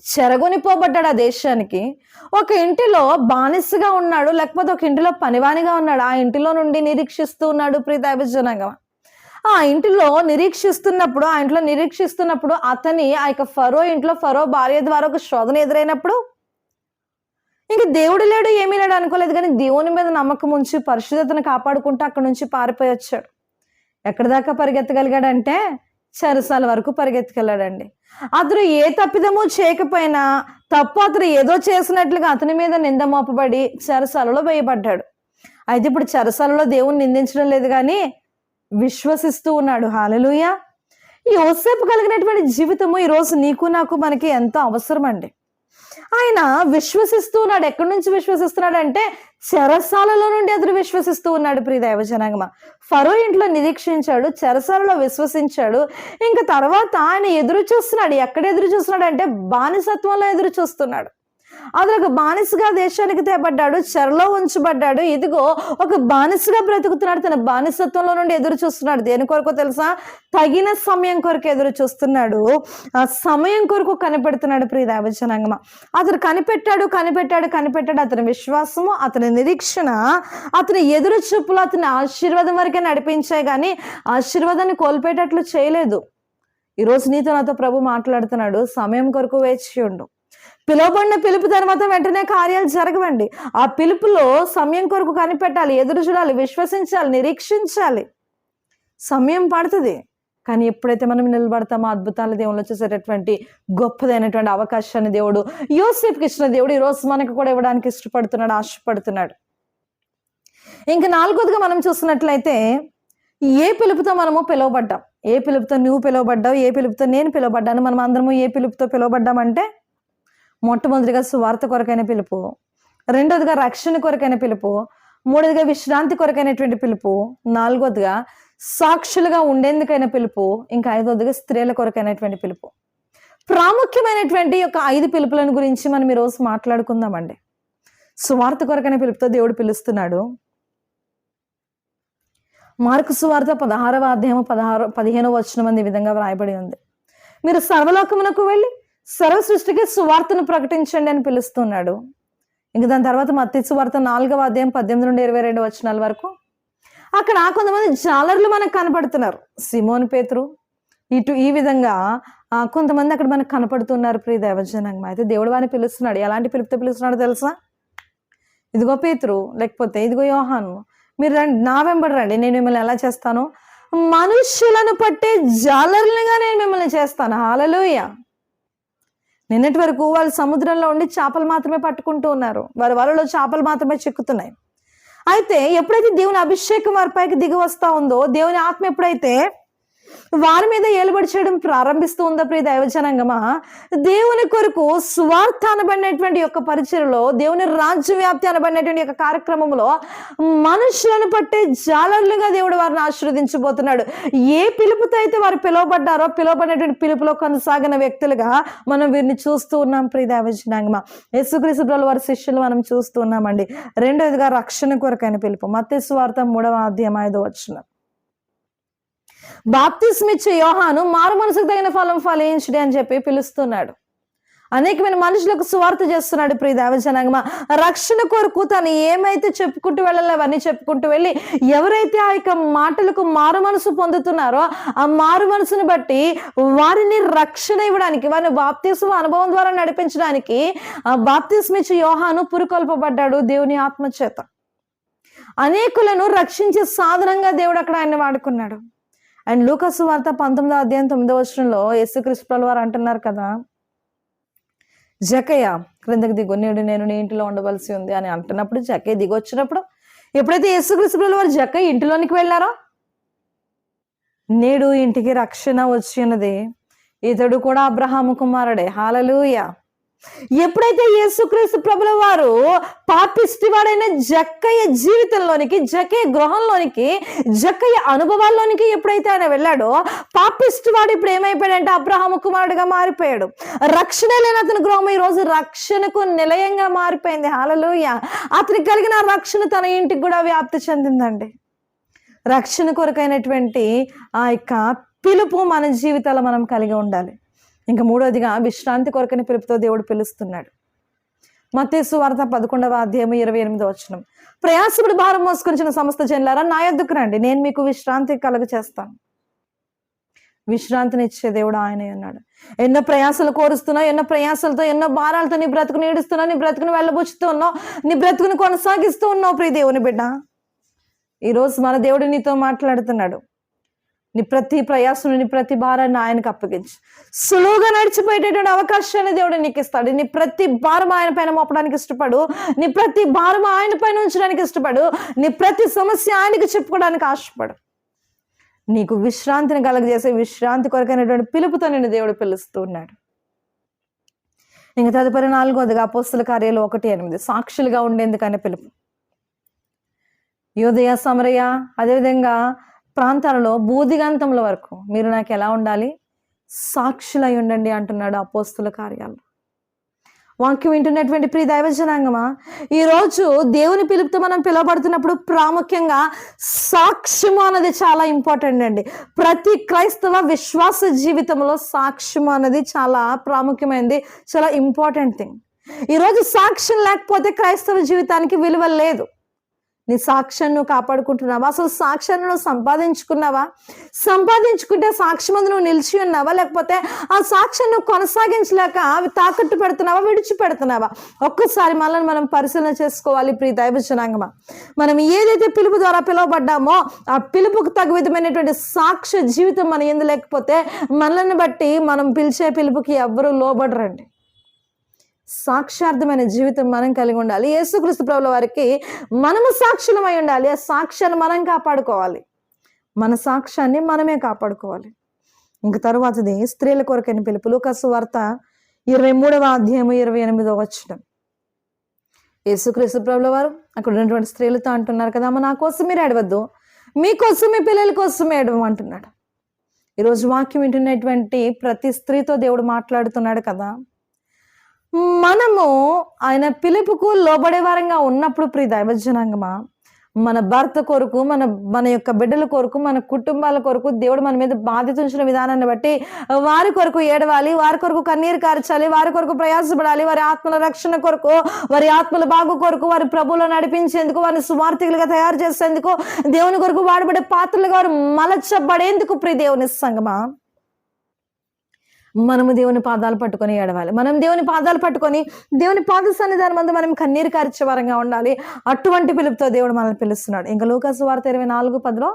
చెరగొనిపోబడ్డాడు ఆ దేశానికి. ఒక ఇంటిలో బానిసగా ఉన్నాడు లేకపోతే ఒక ఇంటిలో పనివానిగా ఉన్నాడు. ఆ ఇంటిలో నుండి నిరీక్షిస్తూ ఉన్నాడు ప్రీతాభిజనంగా ఆ ఇంటిలో నిరీక్షిస్తున్నప్పుడు ఆ ఇంట్లో నిరీక్షిస్తున్నప్పుడు అతని ఆ యొక్క ఫరో ఇంట్లో ఫరో భార్య ద్వారా ఒక శోధన ఎదురైనప్పుడు ఇంక దేవుడు లేడు ఏమీ లేడు అనుకోలేదు. కానీ దేవుని మీద నమ్మకం ఉంచి పరిశుద్ధతను కాపాడుకుంటూ అక్కడ నుంచి పారిపోయి వచ్చాడు. ఎక్కడి దాకా పరిగెత్తగలిగాడంటే చెరసాల వరకు పరిగెత్తుకెళ్ళాడండి. అతను ఏ తప్పిదమూ చేయకపోయినా తప్పు అతను ఏదో చేసినట్లుగా అతని మీద నింద మోపబడి చెరసాలలో వేయబడ్డాడు. అయితే ఇప్పుడు చెరసాలలో దేవుని నిందించడం లేదు కానీ విశ్వసిస్తూ ఉన్నాడు. హాలలుయ! ఈ యోసేపు కలిగినటువంటి జీవితము ఈరోజు నీకు నాకు మనకి ఎంతో అవసరం అండి ఆయన విశ్వసిస్తూ ఉన్నాడు. ఎక్కడి నుంచి విశ్వసిస్తున్నాడు అంటే చెరసాలలో నుండి అతను విశ్వసిస్తూ ఉన్నాడు ప్రియ దైవజనాంగమ ఫరో ఇంట్లో నిరీక్షించాడు చెరసాలలో విశ్వసించాడు. ఇంకా తర్వాత ఆయన ఎదురు చూస్తున్నాడు. ఎక్కడ ఎదురు చూస్తున్నాడు అంటే బానిసత్వంలో ఎదురు చూస్తున్నాడు. అతను ఒక బానిసగా దేశానికి తేపడ్డాడు చెరలో ఉంచబడ్డాడు. ఇదిగో ఒక బానిసగా బ్రతుకుతున్నాడు తన బానిసత్వంలో నుండి ఎదురు చూస్తున్నాడు. దేని కొరకు తెలుసా? తగిన సమయం కొరకు ఎదురు చూస్తున్నాడు. ఆ సమయం కొరకు కనిపెడుతున్నాడు ప్రియ దేవజనాంగమ. అతను కనిపెట్టాడు కనిపెట్టాడు కనిపెట్టాడు. అతని విశ్వాసము అతని నిరీక్షణ అతని ఎదురు చూపులు అతని ఆశీర్వాదం వరకే నడిపించాయి కానీ ఆశీర్వాదాన్ని కోల్పోయేటట్లు చేయలేదు. ఈరోజు నీతో నాతో ప్రభు మాట్లాడుతున్నాడు సమయం కొరకు వేచి ఉండు. పిలువబడిన పిలుపు తర్వాత వెంటనే కార్యాలు జరగవండి. ఆ పిలుపులో సమయం కొరకు కనిపెట్టాలి ఎదురు చూడాలి విశ్వసించాలి నిరీక్షించాలి. సమయం పడుతుంది. కానీ ఎప్పుడైతే మనం నిలబడతామో అద్భుతాల దేవుళ్ళు చూసేటటువంటి గొప్పదైనటువంటి అవకాశాన్ని దేవుడు యోసేపుకి ఇచ్చిన దేవుడు ఈరోజు మనకు కూడా ఇవ్వడానికి ఇష్టపడుతున్నాడు ఆశపడుతున్నాడు. ఇంక నాలుగోదిగా మనం చూసినట్లయితే ఏ పిలుపుతో మనము పిలువబడ్డాం? ఏ పిలుపుతో నువ్వు పిలువబడ్డావు? ఏ పిలుపుతో నేను పిలువబడ్డాను? మనం అందరము ఏ పిలుపుతో పిలువబడ్డామంటే మొట్టమొదటిగా సువార్త కొరకైన పిలుపు రెండోదిగా రక్షణ కొరకైన పిలుపు మూడోదిగా విశ్రాంతి కొరకైనటువంటి పిలుపు నాలుగోదిగా సాక్షులుగా ఉండేందుకైన పిలుపు ఇంకా ఐదోదిగా స్త్రీల కొరకైనటువంటి పిలుపు. ప్రాముఖ్యమైనటువంటి యొక్క ఐదు పిలుపులను గురించి మనం ఈరోజు మాట్లాడుకుందామండి. సువార్త కొరకైన పిలుపుతో దేవుడు పిలుస్తున్నాడు. మార్కు సువార్త పదహారవ అధ్యాయం పదహారు పదిహేనవ వచ్చిన మంది విధంగా వ్రాయబడి ఉంది. మీరు సర్వలోకమునకు వెళ్ళి సర్వ సృష్టికి సువార్తను ప్రకటించండి అని పిలుస్తున్నాడు. ఇంక దాని తర్వాత మత్తి సువార్త నాలుగవ అధ్యాయం పద్దెనిమిది నుండి ఇరవై రెండు వచనాల వరకు అక్కడ కొంతమంది జాలర్లు మనకు కనపడుతున్నారు. సిమోన్ పేతురు ఇటు ఈ విధంగా ఆ, కొంతమంది అక్కడ మనకు కనపడుతున్నారు. ప్రియ దేవజనంగా అయితే దేవుడు వారిని పిలుస్తున్నాడు. ఎలాంటి పిలుపుతో పిలుస్తున్నాడో తెలుసా? ఇదిగో పేతురు లేకపోతే ఇదిగో యోహాను మీరు రండి నా వెంబడి రండి నేను మిమ్మల్ని ఎలా చేస్తాను? మనుషులను పట్టే జాలర్లుగా నేను మిమ్మల్ని చేస్తాను. హాలలోయ. నిన్నటి వరకు వాళ్ళు సముద్రంలో ఉండి చేపలు మాత్రమే పట్టుకుంటూ ఉన్నారు. వారి వలలో చేపలు మాత్రమే చిక్కుతున్నాయి. అయితే ఎప్పుడైతే దేవుని అభిషేకం వారి పైకి దిగి వస్తా ఉందో దేవుని ఆత్మ ఎప్పుడైతే వారి మీద ఏలుబడి చేయడం ప్రారంభిస్తూ ఉందా ప్రియ దైవజనంగమా? దేవుని కొరకు స్వార్థ అనబడినటువంటి యొక్క పరిచయలో దేవుని రాజ్య వ్యాప్తి అనబడినటువంటి యొక్క కార్యక్రమంలో మనుషులను పట్టే జాలర్లుగా దేవుడు వారిని ఆశీర్వదించబోతున్నాడు. ఏ పిలుపుతో అయితే వారు పిలువబడ్డారో పిలువబడినటువంటి పిలుపులో కొనసాగిన వ్యక్తులుగా మనం వీరిని చూస్తూ ఉన్నాం ప్రియ దైవజనాంగమా. యేసుక్రీస్తు ప్రభుల వారి శిష్యులు మనం చూస్తూ ఉన్నామండి. రెండోదిగా రక్షణ కొరకైన పిలుపు. మత్స్య స్వార్థం మూడవ అధ్యాయం ఐదో వచ్చినాం బాప్తిస్మిచ్చే యోహాను మారు మనసుకు తగిన ఫలం ఫలించడే అని చెప్పి పిలుస్తున్నాడు. అనేకమైన మనుషులకు సువార్త చేస్తున్నాడు ప్రియ దేవజనాంగమ రక్షణ కొరకు తను ఏమైతే చెప్పుకుంటూ వెళ్ళాలో అవన్నీ చెప్పుకుంటూ వెళ్ళి ఎవరైతే ఆ యొక్క మాటలకు మారు మనసు పొందుతున్నారో ఆ మారు మనసును బట్టి వారిని రక్షణ ఇవ్వడానికి వారిని బాప్తిస్మ అనుభవం ద్వారా నడిపించడానికి ఆ బాప్తిస్మిచ్చి యోహాను పురుకొల్పబడ్డాడు దేవుని ఆత్మ చేత అనేకులను రక్షించే సాధనంగా దేవుడు అక్కడ ఆయన వాడుకున్నాడు. అండ్ లూకస్ వార్త పంతొమ్మిదో అధ్యాయం తొమ్మిదో వచనంలో యేసుక్రీస్తుల వారు అంటున్నారు కదా జకయ్య క్రిందకి దిగు నేడు నేను నీ ఇంటిలో ఉండవలసి ఉంది అని అంటున్నప్పుడు జకయ్య దిగొచ్చినప్పుడు ఎప్పుడైతే యేసుక్రీస్తుల వారు జకయ్య ఇంటిలోనికి వెళ్ళారో నేడు ఇంటికి రక్షణ వచ్చినది ఇతడు కూడా అబ్రహాము కుమారుడే. హాలలుయ ఎప్పుడైతే యేసుక్రీస్తు ప్రభుల వారు పాపిష్టివాడైన జక్కయ్య జీవితంలోనికి జక్కయ్య గృహంలోనికి జక్కయ్య అనుభవాల్లోనికి ఎప్పుడైతే ఆయన వెళ్ళాడో పాపిష్టివాడు ఇప్పుడు ఏమైపోయాడంటే అబ్రహాము కుమారుడిగా మారిపోయాడు. రక్షణ లేని అతని గృహం ఈ రోజు రక్షణకు నిలయంగా మారిపోయింది. హాలలోయ అతనికి కలిగిన రక్షణ తన ఇంటికి కూడా వ్యాప్తి చెందిందండి. రక్షణ కొరకైనటువంటి ఆ యొక్క పిలుపు మన జీవితాలు మనం కలిగి ఉండాలి. ఇంకా మూడోదిగా విశ్రాంతి కొరకని పిలుపుతో దేవుడు పిలుస్తున్నాడు. మతేసు వార్త పదకొండవ అధ్యాయం ఇరవై ఎనిమిదో వచ్చిన ప్రయాసపడి భారం మోసుకొచ్చిన సమస్త జనులారా నా ఎద్దుకు రండి నేను మీకు విశ్రాంతి కలుగ చేస్తాను విశ్రాంతిని ఇచ్చే దేవుడు ఆయనే అన్నాడు. ఎన్నో ప్రయాసాలు కోరుస్తున్నావు ఎన్నో ప్రయాసాలతో ఎన్నో భారాలతో నీ బ్రతుకుని ఈడుస్తున్నావు నీ బ్రతుకుని వెళ్ళబుచ్చుతూ ఉన్నావు నీ బ్రతుకుని కొనసాగిస్తూ ఉన్నావు ప్రియ దేవుని బిడ్డ. ఈరోజు మన దేవుడు నీతో మాట్లాడుతున్నాడు. నీ ప్రతి ప్రయాసం నీ ప్రతి భారాన్ని ఆయనకు అప్పగించు. సులువుగా నడిచిపోయేటటువంటి అవకాశాన్ని దేవుడు నీకు ఇస్తాడు నీ ప్రతి భారం ఆయన పైన మోపడానికి ఇష్టపడు. నీ ప్రతి భారం ఆయన పైన ఉంచడానికి ఇష్టపడు. నీ ప్రతి సమస్య ఆయనకు చెప్పుకోవడానికి ఆశపడు. నీకు విశ్రాంతిని కలగజేసే విశ్రాంతి కొరకైనటువంటి పిలుపుతో నేను దేవుడు పిలుస్తూ ఉన్నాడు. ఇంక తదుపరి నాలుగోదిగా అపోస్తుల కార్యాలు ఒకటి ఎనిమిది. సాక్షులుగా ఉండేందుకనే పిలుపు. యోదయ సమరయ అదేవిధంగా ప్రాంతాలలో బూదిగంతముల వరకు మీరు నాకు ఎలా ఉండాలి? సాక్షులై ఉండండి అంటున్నాడు అపోస్తుల కార్యాలు. వాక్యం వింటున్నటువంటి ప్రియ దైవజనాంగమా ఈరోజు దేవుని పిలుపుతో మనం పిలువబడుతున్నప్పుడు ప్రాముఖ్యంగా సాక్ష్యము అన్నది చాలా ఇంపార్టెంట్ అండి. ప్రతి క్రైస్తవ విశ్వాస జీవితంలో సాక్ష్యము అన్నది చాలా ప్రాముఖ్యమైనది చాలా ఇంపార్టెంట్ థింగ్. ఈరోజు సాక్ష్యం లేకపోతే క్రైస్తవ జీవితానికి విలువ లేదు. నీ సాక్ష్యాన్ని కాపాడుకుంటున్నావా? అసలు సాక్ష్యాన్ని నువ్వు సంపాదించుకున్నావా? సంపాదించుకుంటే సాక్ష్యం ముందు నువ్వు నిలిచి ఉన్నావా? లేకపోతే ఆ సాక్ష్యం నువ్వు కొనసాగించలేక అవి తాకట్టు పెడుతున్నావా? విడిచిపెడుతున్నావా? ఒక్కసారి మనల్ని మనం పరిశీలన చేసుకోవాలి ప్రియ దైవ జనాంగమా మనం ఏదైతే పిలుపు ద్వారా పిలువబడ్డామో ఆ పిలుపుకు తగు విధమైనటువంటి సాక్ష్య జీవితం మన ఎందు లేకపోతే మనల్ని బట్టి మనం పిలిచే పిలుపుకి ఎవ్వరూ లోబడరండి. సాక్షార్థమైన జీవితం మనం కలిగి ఉండాలి. యేసుక్రీస్తు ప్రభుల వారికి మనము సాక్షులమై ఉండాలి. ఆ సాక్ష్యాన్ని మనం కాపాడుకోవాలి. మన సాక్ష్యాన్ని మనమే కాపాడుకోవాలి. ఇంక తర్వాతది స్త్రీల కొరకైన పిలుపు. లూకసు వార్త ఇరవై మూడవ అధ్యాయము ఇరవై ఎనిమిదవ వచ్చిన యేసుక్రీస్తు ప్రభుల వారు అక్కడ ఉన్నటువంటి స్త్రీలతో అంటున్నారు కదా అమ్మ నా కోసం మీరు ఏడవద్దు. మీకోసం మీ పిల్లల కోసం ఏడవమంటున్నాడు ఈరోజు వాక్యం వింటున్నటువంటి ప్రతి స్త్రీతో దేవుడు మాట్లాడుతున్నాడు కదా. మనము ఆయన పిలుపుకు లోబడే వారంగా ఉన్నప్పుడు ప్రియ దైవజనాంగమా? మన భర్త కొరకు మన మన యొక్క బిడ్డల కొరకు మన కుటుంబాల కొరకు దేవుడు మన మీద బాధ్యత ఉంచిన విధానాన్ని బట్టి వారి కొరకు ఏడవాలి వారి కొరకు కన్నీరు కార్చాలి వారి కొరకు ప్రయాసపడాలి వారి ఆత్మల రక్షణ కొరకు వారి ఆత్మల బాగు కొరకు వారి ప్రభువులో నడిపించేందుకు వారిని సువార్థికులుగా తయారు చేసేందుకు దేవుని కొరకు వాడబడే పాత్రలుగా వారు మలచబడేందుకు ప్రియ దేవుని సంగమా? మనము దేవుని పాదాలు పట్టుకొని ఏడవాలి. మనం దేవుని పాదాలు పట్టుకొని దేవుని పాద సన్నిధానం మందు మనం కన్నీరు కార్చే వారంగా ఉండాలి. అటువంటి పిలుపుతో దేవుడు మనల్ని పిలుస్తున్నాడు. ఇంకా లూకాసు వార్త ఇరవై నాలుగు పదిలో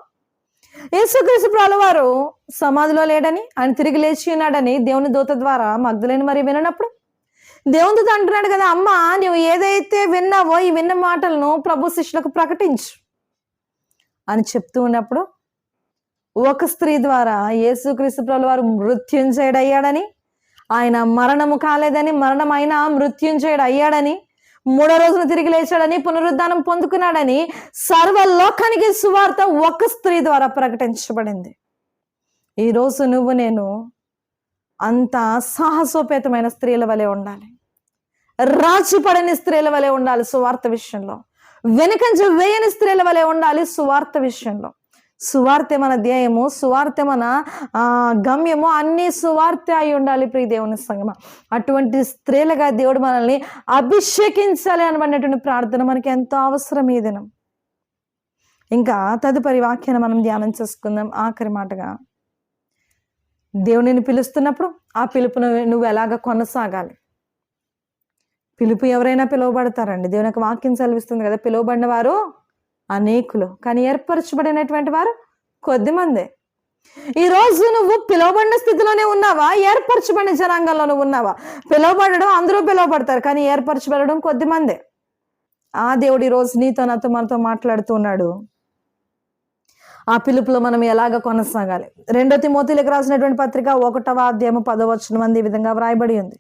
యేసుక్రీస్తు ప్రాలవారు సమాధిలో లేడని ఆయన తిరిగి లేచి ఉన్నాడని దేవుని దూత ద్వారా మగ్ధులేని మరి వినప్పుడు దేవుని దూత అంటున్నాడు కదా అమ్మ నువ్వు ఏదైతే విన్నావో ఈ విన్న మాటలను ప్రభు శిష్యులకు ప్రకటించు అని చెప్తూ ఉన్నప్పుడు ఒక స్త్రీ ద్వారా యేసుక్రీస్తు ప్రభుల వారు మృత్యుంజయుడు అయ్యాడని ఆయన మరణము కాలేదని మరణం అయినా మృత్యుంజయుడు అయ్యాడని మూడో రోజున తిరిగి లేచాడని పునరుద్ధానం పొందుకున్నాడని సర్వలోకానికి సువార్త ఒక స్త్రీ ద్వారా ప్రకటించబడింది. ఈరోజు నువ్వు నేను అంత సాహసోపేతమైన స్త్రీల వలె ఉండాలి. రాచిపడని స్త్రీల వలె ఉండాలి సువార్త విషయంలో. వెనుకంజ వేయని స్త్రీల వలె ఉండాలి సువార్త విషయంలో. సువార్తె మన ధ్యేయము సువార్తె మన ఆ, గమ్యము అన్ని సువార్తె అయి ఉండాలి ప్రియ దేవుని సంగమ. అటువంటి స్త్రీలుగా దేవుడు మనల్ని అభిషేకించాలి అనబడినటువంటి ప్రార్థన మనకి ఎంతో అవసరం ఈ దినం. ఇంకా తదుపరి వాక్యాన్ని మనం ధ్యానం చేసుకుందాం. ఆఖరి మాటగా. దేవుడిని పిలుస్తున్నప్పుడు ఆ పిలుపును నువ్వు ఎలాగ కొనసాగాలి? పిలుపు ఎవరైనా పిలువబడతారండి. దేవుని యొక్క వాక్యం చదివిస్తుంది కదా పిలువబడిన వారు అనేకులు. కానీ ఏర్పరచబడినటువంటి వారు కొద్దిమందే ఈ రోజు నువ్వు పిలువబడిన స్థితిలోనే ఉన్నావా? ఏర్పరచబడిన జనాంగంలోనూ ఉన్నావా? పిలువబడడం అందరూ పిలువబడతారు కానీ ఏర్పరచబడడం కొద్దిమందే ఆ దేవుడు ఈరోజు రోజు నీతో నాతో మనతో మాట్లాడుతూ ఉన్నాడు. ఆ పిలుపులో మనం ఎలాగ కొనసాగాలి? రెండో తిమోతిలకు రాసినటువంటి పత్రిక ఒకటవ అధ్యాయము పదవచనం మంది ఈ విధంగా వ్రాయబడి ఉంది.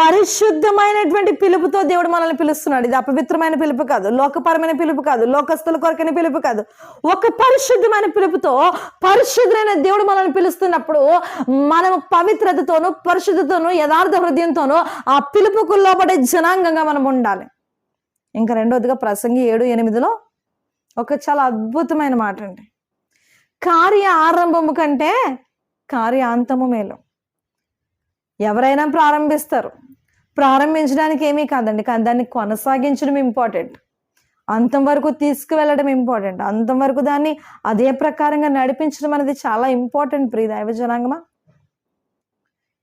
పరిశుద్ధమైనటువంటి పిలుపుతో దేవుడు మనల్ని పిలుస్తున్నాడు. ఇది అపవిత్రమైన పిలుపు కాదు. లోకపరమైన పిలుపు కాదు. లోకస్తుల కొరకైన పిలుపు కాదు. ఒక పరిశుద్ధమైన పిలుపుతో పరిశుద్ధమైన దేవుడు మనల్ని పిలుస్తున్నప్పుడు మనం పవిత్రతతోనూ పరిశుద్ధతోనూ యథార్థ హృదయంతోనూ ఆ పిలుపుకు లోపడే జనాంగంగా మనం ఉండాలి. ఇంకా రెండోదిగా ప్రసంగి ఏడు ఎనిమిదిలో ఒక చాలా అద్భుతమైన మాట అండి. కార్య ఆరంభము కంటే కార్యాంతము మేలు. ఎవరైనా ప్రారంభిస్తారు. ప్రారంభించడానికి ఏమీ కాదండి. కానీ దాన్ని కొనసాగించడం ఇంపార్టెంట్ అంతం వరకు తీసుకువెళ్ళడం ఇంపార్టెంట్ అంతం వరకు దాన్ని అదే ప్రకారంగా నడిపించడం అనేది చాలా ఇంపార్టెంట్ ప్రియ దైవ జనాంగమా?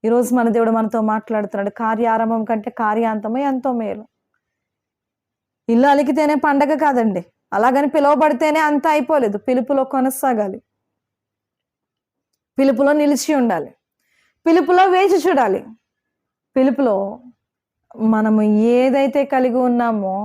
ఈరోజు మన దేవుడు మనతో మాట్లాడుతున్నాడు. కార్యారంభం కంటే కార్యాంతమే ఎంతో మేలు. ఇల్లు అలికితేనే పండగ కాదండి. అలాగని పిలువబడితేనే అంత అయిపోలేదు. పిలుపులో కొనసాగాలి. పిలుపులో నిలిచి ఉండాలి. పిలుపులో వేచి చూడాలి. పిలుపులో మనము ఏదైతే కలిగి ఉన్నామో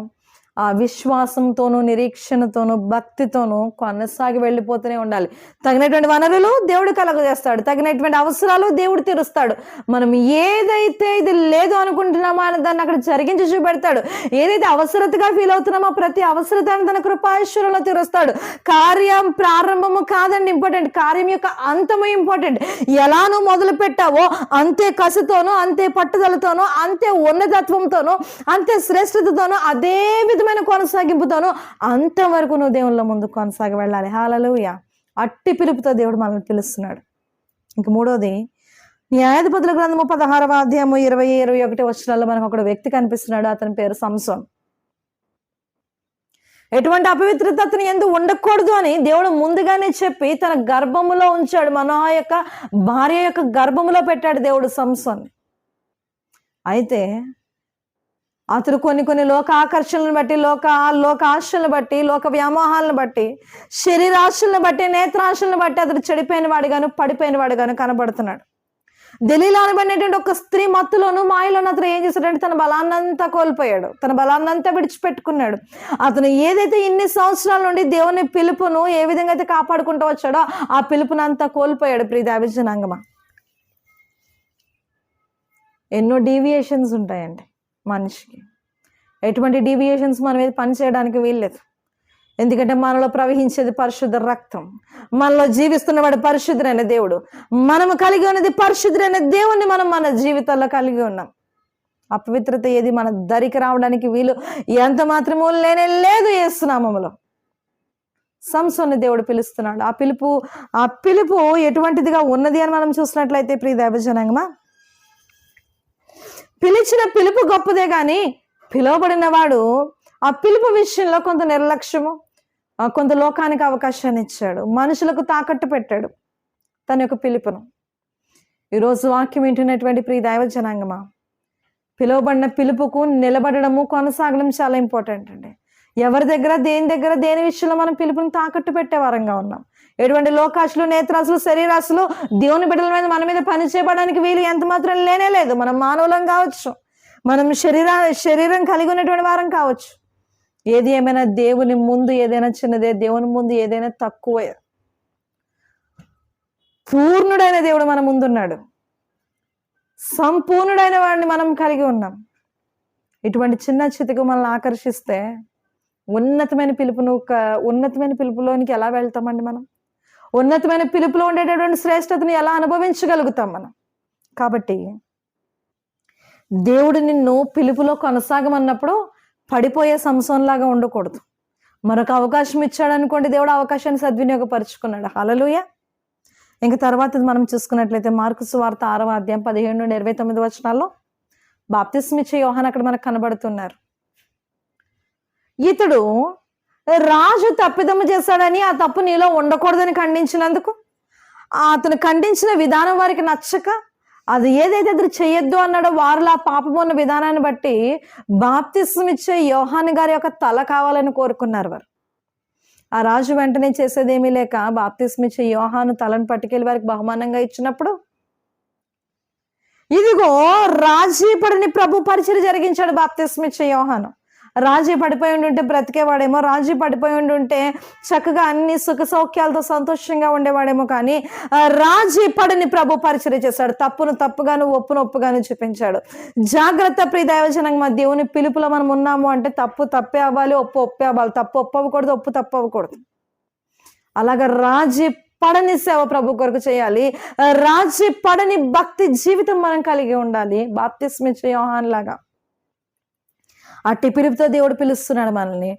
ఆ విశ్వాసంతోనూ నిరీక్షణతోనూ భక్తితోనూ కొనసాగి వెళ్ళిపోతూనే ఉండాలి. తగినటువంటి వనరులు దేవుడు కలగజేస్తాడు. తగినటువంటి అవసరాలు దేవుడు తీరుస్తాడు. మనం ఏదైతే ఇది లేదు అనుకుంటున్నామో అని దాన్ని అక్కడ జరిగించి చూపెడతాడు. ఏదైతే అవసరతగా ఫీల్ అవుతున్నామో ప్రతి అవసరతను తన కృపాశ్వరంలో తీరుస్తాడు. కార్యం ప్రారంభము కాదండి ఇంపార్టెంట్ కార్యం యొక్క అంతము ఇంపార్టెంట్ ఎలా నువ్వు మొదలు పెట్టావో అంతే కసితోనూ అంతే పట్టుదలతోనూ అంతే ఉన్నతత్వంతోనూ అంతే శ్రేష్టతతోనూ అదే విధమైన కొనసాగింపుతోనూ అంతవరకు నువ్వు దేవుళ్ళ ముందు కొనసాగి వెళ్ళాలి. హాలలుయ అట్టి పిలుపుతో దేవుడు మనల్ని పిలుస్తున్నాడు. ఇంక మూడోది న్యాయాధిపతుల గ్రంథము పదహారవ అధ్యాయము ఇరవై ఇరవై ఒకటి వచ్చినాల్లో మనకు ఒక వ్యక్తి కనిపిస్తున్నాడు. అతని పేరు సంసోన్. ఎటువంటి అపవిత్రత అతని ఎందు ఉండకూడదు అని దేవుడు ముందుగానే చెప్పి తన గర్భములో ఉంచాడు. మన యొక్క భార్య యొక్క గర్భములో పెట్టాడు దేవుడు సంసోన్. అయితే అతడు కొన్ని కొన్ని లోక ఆకర్షణలను బట్టి లోక లోక ఆశలను బట్టి లోక వ్యామోహాలను బట్టి శరీరాశలను బట్టి నేత్రాశలను బట్టి అతడు చెడిపోయిన వాడిగాను పడిపోయిన వాడిగాను కనబడుతున్నాడు. ఢిల్లీలో అనబడినటువంటి ఒక స్త్రీ మత్తులోను మాయలోను అతను ఏం చేశాడంటే తన బలాన్నంతా కోల్పోయాడు. తన బలాన్నంతా విడిచిపెట్టుకున్నాడు. అతను ఏదైతే ఇన్ని సంవత్సరాల నుండి దేవుని పిలుపును ఏ విధంగా అయితే కాపాడుకుంటూ వచ్చాడో ఆ పిలుపునంతా కోల్పోయాడు ప్రీతి జనాంగమా. ఎన్నో డీవియేషన్స్ ఉంటాయండి. మనిషికి. ఎటువంటి డీవియేషన్స్ మన మీద పని చేయడానికి వీల్లేదు. ఎందుకంటే మనలో ప్రవహించేది పరిశుద్ధ రక్తం. మనలో జీవిస్తున్నవాడు పరిశుద్ధుడైన దేవుడు. మనము కలిగి ఉన్నది పరిశుద్ధుడైన దేవుణ్ణి మనం మన జీవితాల్లో కలిగి ఉన్నాం. అపవిత్రత ఏది మన దరికి రావడానికి వీలు. ఎంత మాత్రమూ లేనే లేదు ఏసునామములో సంసోన్ని దేవుడు పిలుస్తున్నాడు. ఆ పిలుపు ఆ పిలుపు ఎటువంటిదిగా ఉన్నది అని మనం చూసినట్లయితే ప్రియ దైవజనంగమా? పిలిచిన పిలుపు గొప్పదే కానీ పిలువబడిన వాడు ఆ పిలుపు విషయంలో కొంత నిర్లక్ష్యము ఆ కొంత లోకానికి అవకాశాన్ని ఇచ్చాడు. మనుషులకు తాకట్టు పెట్టాడు తన యొక్క పిలుపును. ఈరోజు వాక్యం వింటున్నటువంటి ప్రియ దైవ జనాంగమా పిలువబడిన పిలుపుకు నిలబడము కొనసాగడం చాలా ఇంపార్టెంట్ అండి. ఎవరి దగ్గర దేని దగ్గర దేని విషయంలో మనం పిలుపుని తాకట్టు పెట్టే వారంగా ఉన్నాం. ఎటువంటి లోకాశులు నేత్రాసులు శరీరాశులు దేవుని బిడ్డల మీద మన మీద పని చేయడానికి వీలు ఎంత మాత్రం లేనే లేదు. మనం మానవులం కావచ్చు. మనం శరీర శరీరం కలిగి ఉన్నటువంటి వారం కావచ్చు. ఏది ఏమైనా దేవుని ముందు ఏదైనా చిన్నదే దేవుని ముందు ఏదైనా తక్కువే. పూర్ణుడైన దేవుడు మన ముందున్నాడు. సంపూర్ణుడైన వాడిని మనం కలిగి ఉన్నాం. ఇటువంటి చిన్న చితికు మనల్ని ఆకర్షిస్తే ఉన్నతమైన పిలుపును ఉన్నతమైన పిలుపులోనికి ఎలా వెళ్తామండి మనం? ఉన్నతమైన పిలుపులో ఉండేటటువంటి శ్రేష్టతను ఎలా అనుభవించగలుగుతాం మనం? కాబట్టి దేవుడు నిన్ను పిలుపులో కొనసాగమన్నప్పుడు పడిపోయే సంసంలాగా ఉండకూడదు. మరొక అవకాశం ఇచ్చాడు అనుకోండి దేవుడు అవకాశాన్ని సద్వినియోగపరుచుకున్నాడు. హలలుయ ఇంక తర్వాత మనం చూసుకున్నట్లయితే మార్కు సువార్త ఆరవ అధ్యాయం పదిహేను నుండి ఇరవై తొమ్మిది వచనాల్లో బాప్తిస్మిచ్చే యోహాన్ అక్కడ మనకు కనబడుతున్నారు. ఇతడు రాజు తప్పిదమ్మ చేశాడని ఆ తప్పు నీలో ఉండకూడదని ఖండించినందుకు? అతను ఖండించిన విధానం వారికి నచ్చక అది ఏదైతే అతను చేయొద్దు అన్నాడో వారిలో ఆ పాపం ఉన్న విధానాన్ని బట్టి బాప్తిస్మ ఇచ్చే యోహాన్ గారి యొక్క తల కావాలని కోరుకున్నారు వారు. ఆ రాజు వెంటనే చేసేదేమీ లేక బాప్తిస్మ ఇచ్చే యోహాను తలను పట్టుకెళ్ళి వారికి బహుమానంగా ఇచ్చినప్పుడు ఇదిగో రాజీ పడిని ప్రభు పరిచయం జరిగించాడు బాప్తిస్మ ఇచ్చే యోహాను. రాజీ పడిపోయి ఉండుంటే బ్రతికేవాడేమో రాజీ పడిపోయి ఉండుంటే చక్కగా అన్ని సుఖ సౌఖ్యాలతో సంతోషంగా ఉండేవాడేమో కానీ రాజీ పడిని ప్రభు పరిచయం చేశాడు. తప్పును తప్పుగాను ఒప్పును ఒప్పుగాను చూపించాడు. జాగ్రత్త ప్రియ దైవజనంగా మా దేవుని పిలుపులో మనం ఉన్నాము అంటే తప్పు తప్పే అవ్వాలి ఒప్పు ఒప్పే అవ్వాలి. తప్పు ఒప్పు అవ్వకూడదు ఒప్పు తప్పు అవ్వకూడదు. అలాగ రాజీ పడని సేవ ప్రభు కొరకు చేయాలి. రాజీ పడని భక్తి జీవితం మనం కలిగి ఉండాలి. బాప్తిస్మిచ్చే యోహాన్ లాగా. అట్టి పిలుపుతో దేవుడు పిలుస్తున్నాడు మనల్ని.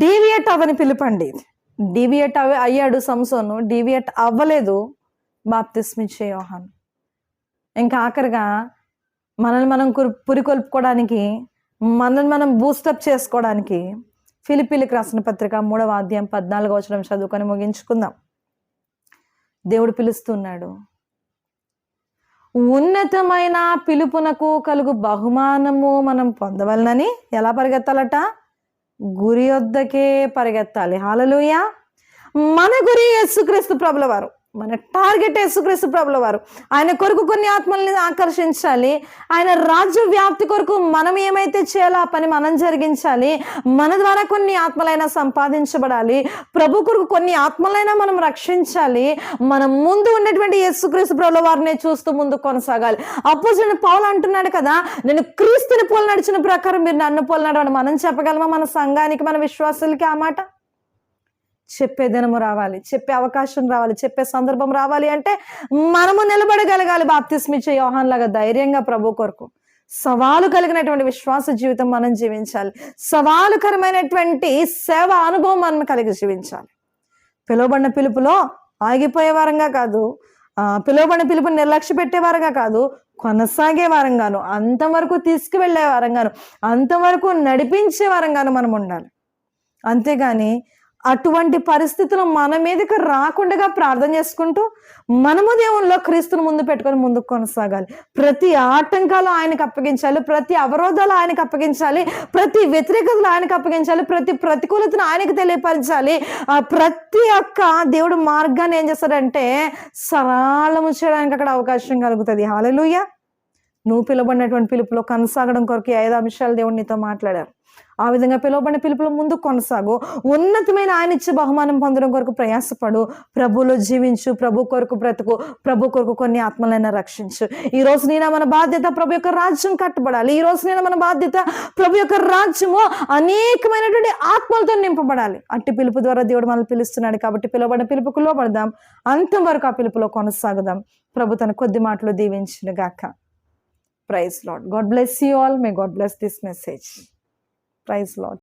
డీవియేట్ అవ్వని పిలుపండి. డీవియేట్ అవ అయ్యాడు సంసోను. డీవియేట్ అవ్వలేదు. బాప్తిస్మిచ్చే యోహాన్. ఇంకా ఆఖరిగా మనల్ని మనం కురి పురికొల్పుకోవడానికి మనల్ని మనం బూస్టప్ చేసుకోవడానికి ఫిలిపిలికి రాసిన పత్రిక మూడవ అధ్యాయం పద్నాలుగో వచనం చదువుకొని ముగించుకుందాం. దేవుడు పిలుస్తున్నాడు. ఉన్నతమైన పిలుపునకు కలుగు బహుమానము మనం పొందవలనని ఎలా పరిగెత్తాలట? గురి వద్దకే పరిగెత్తాలి. హాలలుయ. మన గురి యేసుక్రీస్తు ప్రభుల వారు మన టార్గెట్ యేసుక్రీస్తు ప్రభుల వారు. ఆయన కొరకు కొన్ని ఆత్మల్ని ఆకర్షించాలి. ఆయన రాజ్య వ్యాప్తి కొరకు మనం ఏమైతే చేయాలో ఆ పని మనం జరిగించాలి. మన ద్వారా కొన్ని ఆత్మలైనా సంపాదించబడాలి. ప్రభు కొరకు కొన్ని ఆత్మలైనా మనం రక్షించాలి. మనం ముందు ఉన్నటువంటి యేసుక్రీస్తు ప్రభుల వారిని చూస్తూ ముందు కొనసాగాలి. అపోజిట్ పౌలు అంటున్నాడు కదా నేను క్రీస్తుని పోలు నడిచిన ప్రకారం మీరు నన్ను పోలు నడవని మనం చెప్పగలమా? మన సంఘానికి మన విశ్వాసులకి ఆ మాట? చెప్పే దినము రావాలి చెప్పే అవకాశం రావాలి చెప్పే సందర్భం రావాలి అంటే మనము నిలబడగలగాలి బాప్తిస్మిచ్చే యోహాన్ లాగా ధైర్యంగా ప్రభు కొరకు. సవాలు కలిగినటువంటి విశ్వాస జీవితం మనం జీవించాలి. సవాలుకరమైనటువంటి సేవ అనుభవం మనం కలిగి జీవించాలి. పిలువబడిన పిలుపులో ఆగిపోయే వారంగా కాదు ఆ, పిలువబడిన పిలుపుని నిర్లక్ష్య పెట్టే వారంగా కాదు కొనసాగే వారంగాను అంతవరకు తీసుకువెళ్ళే వారంగాను అంతవరకు నడిపించే వారంగాను మనం ఉండాలి. అంతేగాని అటువంటి పరిస్థితులు మన మీదకి రాకుండా ప్రార్థన చేసుకుంటూ మనము దేవునిలో క్రీస్తుని ముందు పెట్టుకొని ముందుకు కొనసాగాలి. ప్రతి ఆటంకాలు ఆయనకు అప్పగించాలి ప్రతి అవరోధాలు ఆయనకు అప్పగించాలి ప్రతి వ్యతిరేకతలు ఆయనకు అప్పగించాలి ప్రతి ప్రతికూలతను ఆయనకు తెలియపరచాలి. ఆ ప్రతి ఒక్క దేవుడు మార్గాన్ని ఏం చేస్తాడంటే సరళము చేయడానికి అక్కడ అవకాశం కలుగుతుంది. హాలెలూయ నువ్వు పిలువబడినటువంటి పిలుపులో కొనసాగడం కొరకు ఐదు అంశాలు దేవుడు నీతో మాట్లాడారు. ఆ విధంగా పిలువబడిన పిలుపులో ముందు కొనసాగు. ఉన్నతమైన ఆయన ఇచ్చే బహుమానం పొందడం కొరకు ప్రయాసపడు. ప్రభులో జీవించు ప్రభు కొరకు బ్రతుకు ప్రభు కొరకు కొన్ని ఆత్మలైనా రక్షించు. ఈ రోజు నేను మన బాధ్యత ప్రభు యొక్క రాజ్యం కట్టబడాలి. ఈ రోజు నేను మన బాధ్యత ప్రభు యొక్క రాజ్యము అనేకమైనటువంటి ఆత్మలతో నింపబడాలి. అట్టి పిలుపు ద్వారా దేవుడు మనల్ని పిలుస్తున్నాడు కాబట్టి పిలువబడిన పిలుపుకు లోపడదాం అంతం వరకు ఆ పిలుపులో కొనసాగుదాం. ప్రభు తన కొద్ది మాటలు దీవించిన గాక praise Lord God bless you all may God bless this message praise Lord